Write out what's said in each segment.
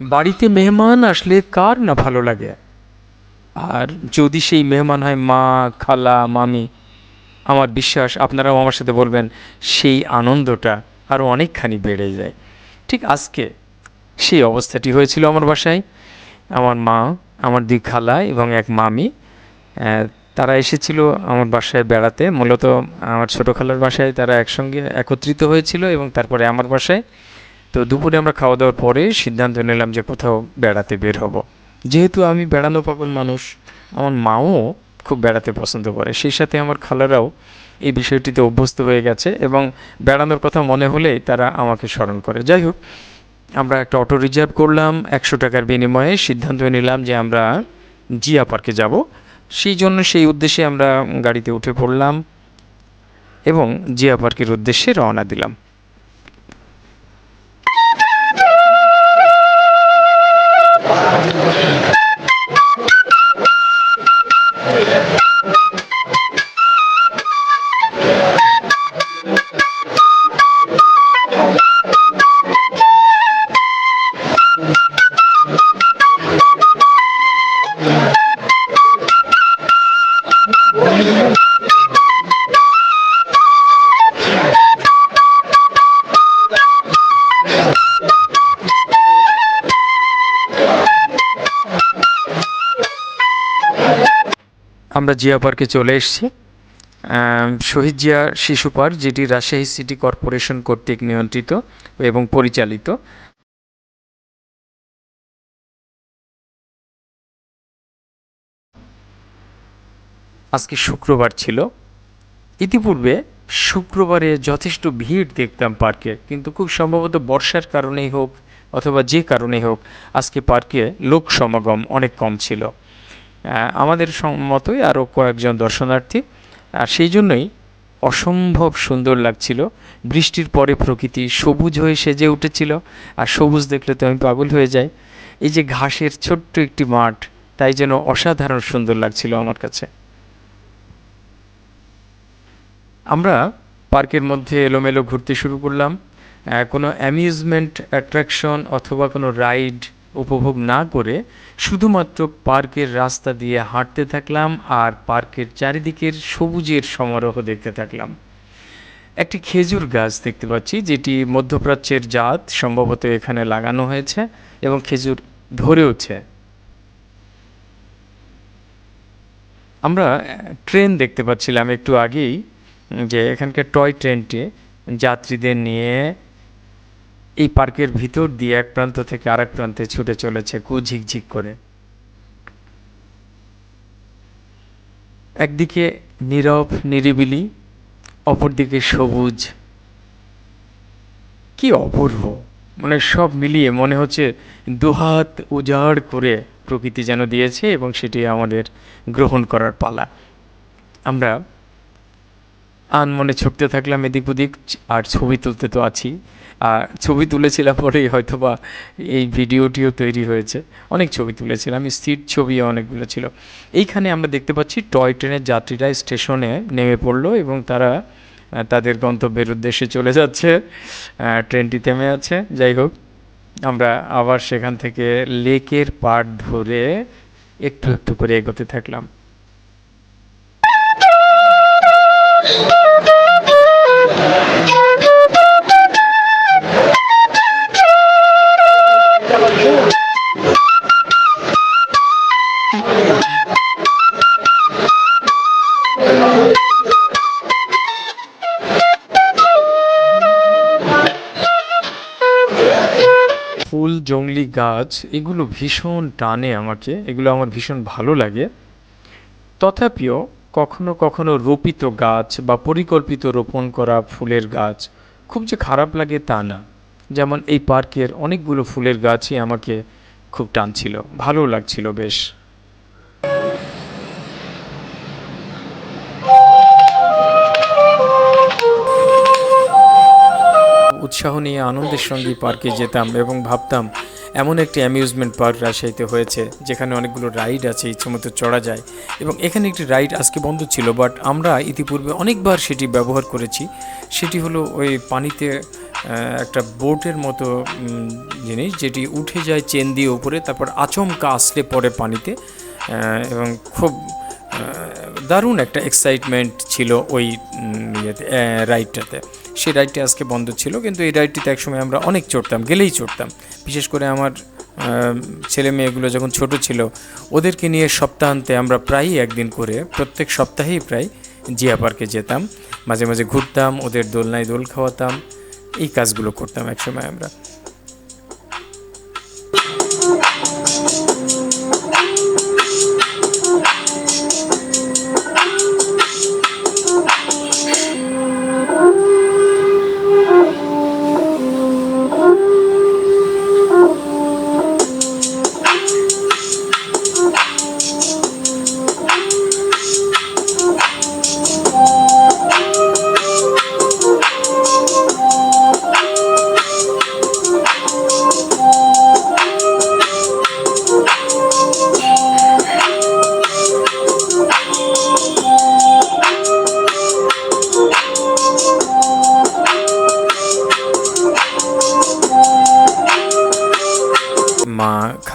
বাড়িতে মেহমান আসলে কার না ভালো লাগে? আর যদি সেই মেহমান হয় মা, খালা, মামি, আমার বিশ্বাস আপনারাও আমার সাথে বলবেন, সেই আনন্দটা আরও অনেকখানি বেড়ে যায়। ঠিক আজকে সেই অবস্থাটি হয়েছিল আমার বাসায়। আমার মা, আমার দুই খালা এবং এক মামি তারা এসেছিল আমার বাসায় বেড়াতে। মূলত আমার ছোটো খালার বাসায় তারা একসঙ্গে একত্রিত হয়েছিল এবং তারপরে আমার বাসায়। তো দুপুরে আমরা খাওয়া দাওয়ার পরে সিদ্ধান্ত নিলাম যে কোথাও বেড়াতে বের হব। যেহেতু আমি বেড়ানো পাগল মানুষ, আমার মাও খুব বেড়াতে পছন্দ করে। সেই সাথে আমার খালারাও এই বিষয়টিতে অভ্যস্ত হয়ে গেছে এবং বেড়ানোর কথা মনে হলেই তারা আমাকে স্মরণ করে। যাই হোক, আমরা একটা অটো রিজার্ভ করলাম, একশো টাকার বিনিময়ে সিদ্ধান্ত নিলাম যে আমরা জিয়া পার্কে যাব। সেই জন্য সেই উদ্দেশ্যে আমরা গাড়িতে উঠে পড়লাম এবং জিয়া পার্কের উদ্দেশ্যে রওনা দিলাম। আমরা জিয়া পার্কে চলে এসেছি। শহীদ জিয়া শিশু পার্ক, যেটি রাজশাহী সিটি কর্পোরেশন কর্তৃক নিয়ন্ত্রিত এবং পরিচালিত। আজকে শুক্রবার ছিল। ইতিপূর্বে শুক্রবারে যথেষ্ট ভিড় দেখতাম পার্কে, কিন্তু খুব সম্ভবত বর্ষার কারণেই হোক অথবা যে কারণেই হোক, আজকে পার্কে লোক সমাগম অনেক কম ছিল। আমাদের মতোই আরও কয়েকজন দর্শনার্থী। আর সেই জন্যই অসম্ভব সুন্দর লাগছিল। বৃষ্টির পরে প্রকৃতি সবুজ হয়ে সেজে উঠেছিল। আর সবুজ দেখলে তো আমি পাগল হয়ে যাই। এই যে ঘাসের ছোট্ট একটি মাঠ, তাই যেন অসাধারণ সুন্দর লাগছিল আমার কাছে। আমরা পার্কের মধ্যে এলোমেলো ঘুরতে শুরু করলাম। কোনো অ্যামিউজমেন্ট, অ্যাট্রাকশন অথবা কোনো রাইড উপভোগ না করে শুধুমাত্র পার্কের রাস্তা দিয়ে হাঁটতে থাকলাম আর পার্কের চারিদিকের সবুজের সমারোহ দেখতে থাকলাম। একটি খেজুর গাছ দেখতে পাচ্ছি, যেটি মধ্যপ্রাচ্যের জাত, সম্ভবত এখানে লাগানো হয়েছে এবং খেজুর ধরেওছে। আমরা ট্রেন দেখতে পাচ্ছিলাম একটু আগেই যে এখানকার টয় ট্রেনটি যাত্রীদের নিয়ে এই পার্কের ভিতর দিয়ে এক প্রান্ত থেকে আরেক প্রান্তে ছুটে চলেছে কু ঝিকঝিক করে। একদিকে নীরব, নিরিবিলি, অপরদিকে সবুজ। কি অপূর্ব! মানে সব মিলিয়ে মনে হচ্ছে দুহাত উজাড় করে প্রকৃতি যেন দিয়েছে এবং সেটি আমাদের গ্রহণ করার পালা। আমরা আনমনে ছুটতে থাকলাম এদিক ওদিক, আর ছবি তুলতে তো আছি। আর ছবি তুলেছিলাম পরেই হয়তো বা এই ভিডিওটিও তৈরি হয়েছে। অনেক ছবি তুলেছিলাম, স্থির ছবি অনেকগুলো ছিল। এইখানে আমরা দেখতে পাচ্ছি টয় ট্রেনের যাত্রীরা স্টেশনে নেমে পড়ল এবং তারা তাদের গন্তব্যের উদ্দেশ্যে চলে যাচ্ছে। ট্রেনটি থেমে আছে। যাই হোক, আমরা আবার সেখান থেকে লেকের পাড় ধরে একটু একটু করে এগোতে থাকলাম। ফুল জংলি গাছ এগুলো ভীষণ টানে আমাকে। এগুলো আমার ভীষণ ভালো লাগে। তথাপিও কখনো কখনো রোপিত গাছ বা পরিকল্পিত রোপণ করা ফুলের গাছ খুব যে খারাপ লাগে তা না। যেমন এই পার্কের অনেকগুলো ফুলের গাছই আমাকে খুব টানছিল, ভালো লাগছিল বেশ। উৎসাহ নিয়ে আনন্দের সঙ্গে পার্কে যেতাম এবং ভাবতাম এমন একটি অ্যামিউজমেন্ট পার্ক রাজশাহীতে হয়েছে, যেখানে অনেকগুলো রাইড আছে ইচ্ছেমতো চড়া যায়। এবং এখানে একটি রাইড আজকে বন্ধ ছিল বাট আমরা ইতিপূর্বে অনেকবার সেটি ব্যবহার করেছি। সেটি হলো ওই পানিতে একটা বোটের মতো জিনিস, যেটি উঠে যায় চেন দিয়ে উপরে, তারপর আচমকা আসলে পড়ে পানিতে এবং খুব দারুণ একটা এক্সাইটমেন্ট ছিল ওই ইয়েতে রাইডটাতে সেই রাইডটি আজকে বন্ধ ছিল, কিন্তু এই রাইডটিতে একসময় আমরা অনেক চড়তাম, গেলেই চড়তাম। বিশেষ করে আমার ছেলে মেয়েগুলো যখন ছোট ছিল, ওদেরকে নিয়ে সপ্তাহান্তে আমরা প্রায়ই একদিন করে, প্রত্যেক সপ্তাহেই প্রায় জিয়া পার্কে যেতাম। মাঝে মাঝে ঘুরতাম, ওদের দোলনায় দোল খাওয়াতাম, এই কাজগুলো করতাম একসময় আমরা।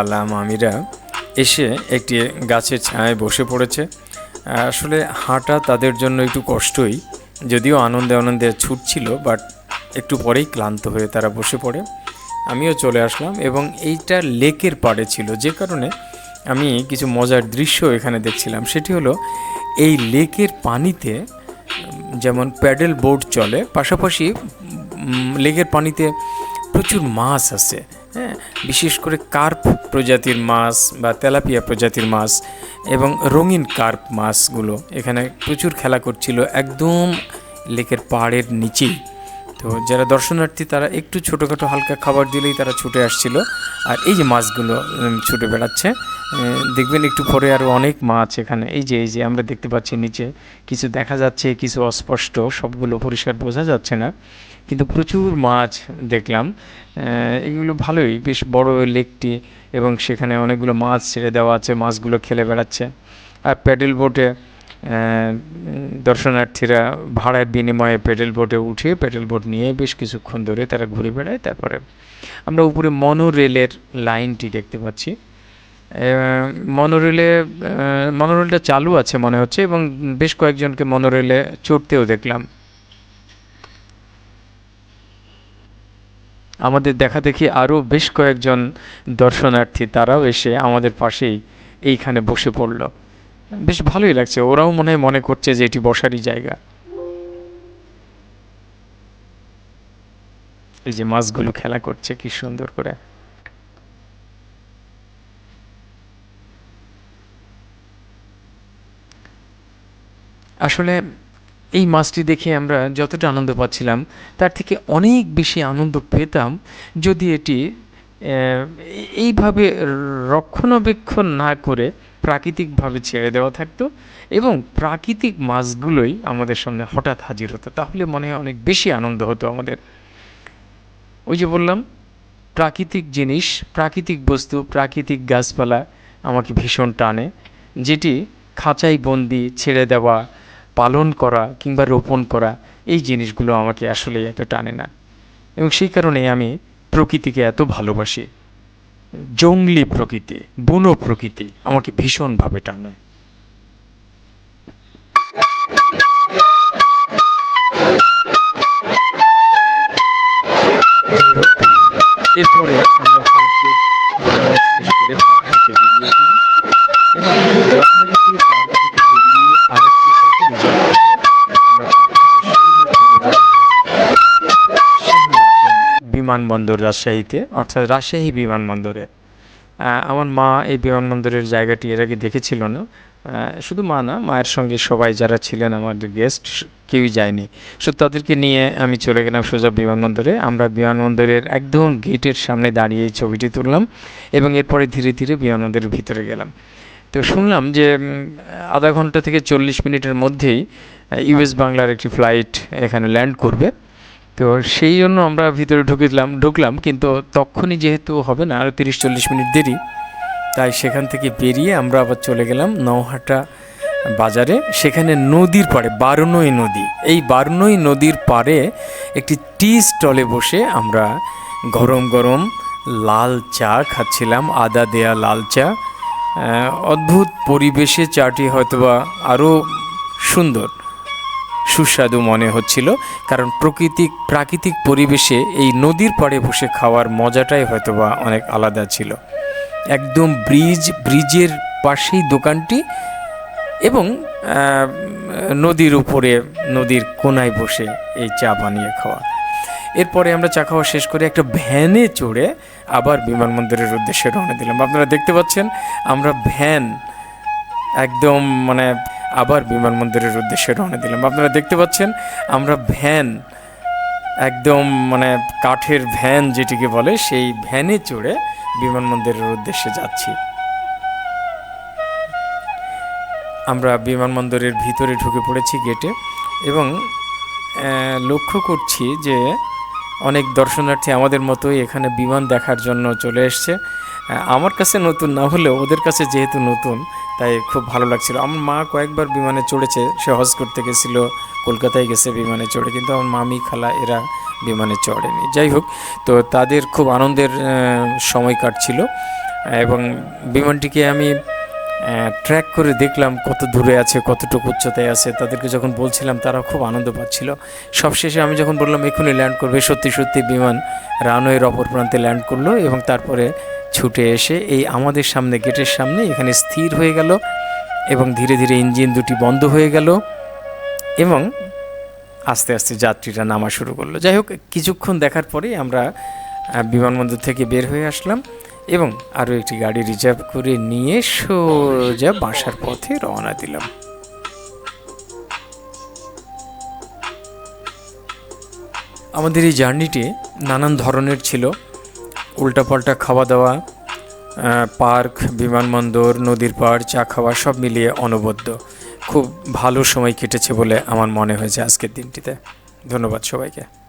খালা মামিরা এসে একটি গাছের ছায়ায় বসে পড়েছে। আসলে হাঁটা তাদের জন্য একটু কষ্টই, যদিও আনন্দে আনন্দে ছুটছিল বাট একটু পরেই ক্লান্ত হয়ে তারা বসে পড়ে। আমিও চলে আসলাম এবং এইটা লেকের পাড়ে ছিল, যে কারণে আমি কিছু মজার দৃশ্য এখানে দেখছিলাম। সেটি হলো এই লেকের পানিতে যেমন প্যাডেল বোর্ড চলে, পাশাপাশি লেকের পানিতে প্রচুর মাছ আছে হ্যাঁ? বিশেষ করে কার্প প্রজাতির মাছ বা তেলাপিয়া প্রজাতির মাছ এবং রঙিন কার্প মাছগুলো। এখানে প্রচুর খেলা করছিল একদম লেকের পাহাড়ের নিচেই। তো যারা দর্শনার্থী, তারা একটু ছোটোখাটো হালকা খাবার দিলেই তারা ছুটে আসছিল। আর এই যে মাছগুলো ছুটে বেড়াচ্ছে দেখবেন একটু পরে আরও অনেক মাছ এখানে। এই যে এই যে, আমরা দেখতে পাচ্ছি নিচে, কিছু দেখা যাচ্ছে, কিছু অস্পষ্ট, সবগুলো পরিষ্কার বোঝা যাচ্ছে না। কিন্তু প্রচুর মাছ দেখলাম। এগুলো ভালোই, বেশ বড় লেকটি এবং সেখানে অনেকগুলো মাছ ছেড়ে দেওয়া আছে, মাছগুলো খেলে বেড়াচ্ছে। আর প্যাডেল বোটে দর্শনার্থীরা ভাড়ার বিনিময়ে প্যাডেল বোটে উঠে প্যাডেল বোট নিয়ে বেশ কিছুক্ষণ ধরে তারা ঘুরে বেড়ায়। তারপরে আমরা উপরে মনোরেলের লাইনটি দেখতে পাচ্ছি। মনোরেলে মনোরেলটা চালু আছে মনে হচ্ছে এবং বেশ কয়েকজনকে মনোরেলে চড়তেও দেখলাম। আমাদের দেখা দেখি আরও বেশ কয়েকজন দর্শনার্থী তারাও এসে আমাদের পাশেই এইখানে বসে পড়ল। বেশ ভালোই লাগছে, ওরাও মনে মনে করছে যে এটি বসারই জায়গা। এই যে মাছগুলো খেলা করছে, কি সুন্দর করে। আসলে এই মাছটি দেখে আমরা যতটা আনন্দ পাচ্ছিলাম, তার থেকে অনেক বেশি আনন্দ পেতাম যদি এটি এইভাবে রক্ষণাবেক্ষণ না করে প্রাকৃতিকভাবে ছেড়ে দেওয়া থাকতো এবং প্রাকৃতিক মাছগুলোই আমাদের সামনে হঠাৎ হাজির হতো। তাহলে মনে হয় অনেক বেশি আনন্দ হতো আমাদের। ওই যে বললাম, প্রাকৃতিক জিনিস, প্রাকৃতিক বস্তু, প্রাকৃতিক গাছপালা আমাকে ভীষণ টানে, যেটি খাঁচাই বন্দি ছেড়ে দেওয়া পালন করা কিংবা রোপণ করা এই জিনিসগুলো আমাকে আসলে এত টানে না। এবং সেই কারণে আমি প্রকৃতিকে এত ভালোবাসি। জঙ্গলি প্রকৃতি, বুনো প্রকৃতি আমাকে ভীষণভাবে টানে। এরপরে বিমানবন্দর রাজশাহীতে, অর্থাৎ রাজশাহী বিমানবন্দরে। আমার মা এই বিমানবন্দরের জায়গাটি এর আগে দেখেছিল না। শুধু মা না, মায়ের সঙ্গে সবাই যারা ছিলেন আমাদের গেস্ট কেউই যায়নি। সো তাদেরকে নিয়ে আমি চলে গেলাম সোজা বিমানবন্দরে। আমরা বিমানবন্দরের একদম গেটের সামনে দাঁড়িয়ে এই ছবিটি তুললাম এবং এরপরে ধীরে ধীরে বিমানবন্দরের ভিতরে গেলাম। তো শুনলাম যে আধা ঘণ্টা থেকে চল্লিশ মিনিটের মধ্যেই ইউএস বাংলার একটি ফ্লাইট এখানে ল্যান্ড করবে। তো সেই জন্য আমরা ভিতরে ঢুকলাম ঢুকলাম, কিন্তু তখনই যেহেতু হবে না আরও তিরিশ চল্লিশ মিনিট দেরি, তাই সেখান থেকে বেরিয়ে আমরা আবার চলে গেলাম নৌহাটা বাজারে, সেখানে নদীর পাড়ে বারুনই নদী। এই বারুনই নদীর পাড়ে একটি টি স্টলে বসে আমরা গরম গরম লাল চা খাচ্ছিলাম, আদা দেয়া লাল চা। অদ্ভুত পরিবেশে চাটি হয়তোবা আরও সুন্দর। সুস্বাদু মনে হচ্ছিল, কারণ প্রকৃতিক, প্রাকৃতিক পরিবেশে এই নদীর পাড়ে বসে খাওয়ার মজাটাই হয়তোবা অনেক আলাদা ছিল। একদম ব্রিজ, ব্রিজের পাশেই দোকানটি এবং নদীর উপরে, নদীর কোনায় বসে এই চা বানিয়ে খাওয়া। এরপরে আমরা চা খাওয়া শেষ করে একটা ভ্যানে চড়ে আবার বিমানবন্দরের উদ্দেশ্যে রওনা দিলাম। আপনারা দেখতে পাচ্ছেন, আমরা ভ্যান একদম মানে আবার বিমানবন্দরের উদ্দেশ্যে রওনা দিলাম। আপনারা দেখতে পাচ্ছেন, আমরা ভ্যান, একদম মানে কাঠের ভ্যান যেটিকে বলে, সেই ভ্যানে চড়ে বিমানবন্দরের উদ্দেশ্যে যাচ্ছি। আমরা বিমানবন্দরের ভিতরে ঢুকে পড়েছি গেটে এবং লক্ষ্য করছি যে অনেক দর্শনার্থী আমাদের মতোই এখানে বিমান দেখার জন্য চলে এসছে। আমার কাছে নতুন না হলেও ওদের কাছে যেহেতু নতুন, তাই খুব ভালো লাগছিল। আমার মা কয়েকবার বিমানে চড়েছে, সে হজ করতে গেছিল কলকাতায় গেছে বিমানে চড়ে, কিন্তু আমার মামি, খালা এরা বিমানে চড়েনি। যাই হোক, তো তাদের খুব আনন্দের সময় কাটছিল এবং বিমানটিকে আমি ট্র্যাক করে দেখলাম কত দূরে আছে, কতটুকু উচ্চতায় আছে। তাদেরকে যখন বলছিলাম, তারা খুব আনন্দ পাচ্ছিল। সবশেষে আমি যখন বললাম, এক্ষুনি ল্যান্ড করবে। সত্যি সত্যি বিমান রানওয়ের অপর প্রান্তে ল্যান্ড করল এবং তারপরে ছুটে এসে এই আমাদের সামনে গেটের সামনে এখানে স্থির হয়ে গেল এবং ধীরে ধীরে ইঞ্জিন দুটি বন্ধ হয়ে গেল এবং আস্তে আস্তে যাত্রীরা নামা শুরু করল। যাই হোক, কিছুক্ষণ দেখার পরেই আমরা বিমানবন্দর থেকে বের হয়ে আসলাম এবং আরও একটি গাড়ি রিজার্ভ করে নিয়ে সোজা বাসার পথে রওনা দিলাম। আমাদের এই জার্নিটি নানান ধরনের ছিল। উল্টাপাল্টা খাওয়া দাওয়া পার্ক, বিমানবন্দর, নদীর পাড়, চা খাওয়া, সব মিলিয়ে অনবদ্য। খুব ভালো সময় কেটেছে বলে আমার মনে হয়েছে আজকের দিনটিতে। ধন্যবাদ সবাইকে।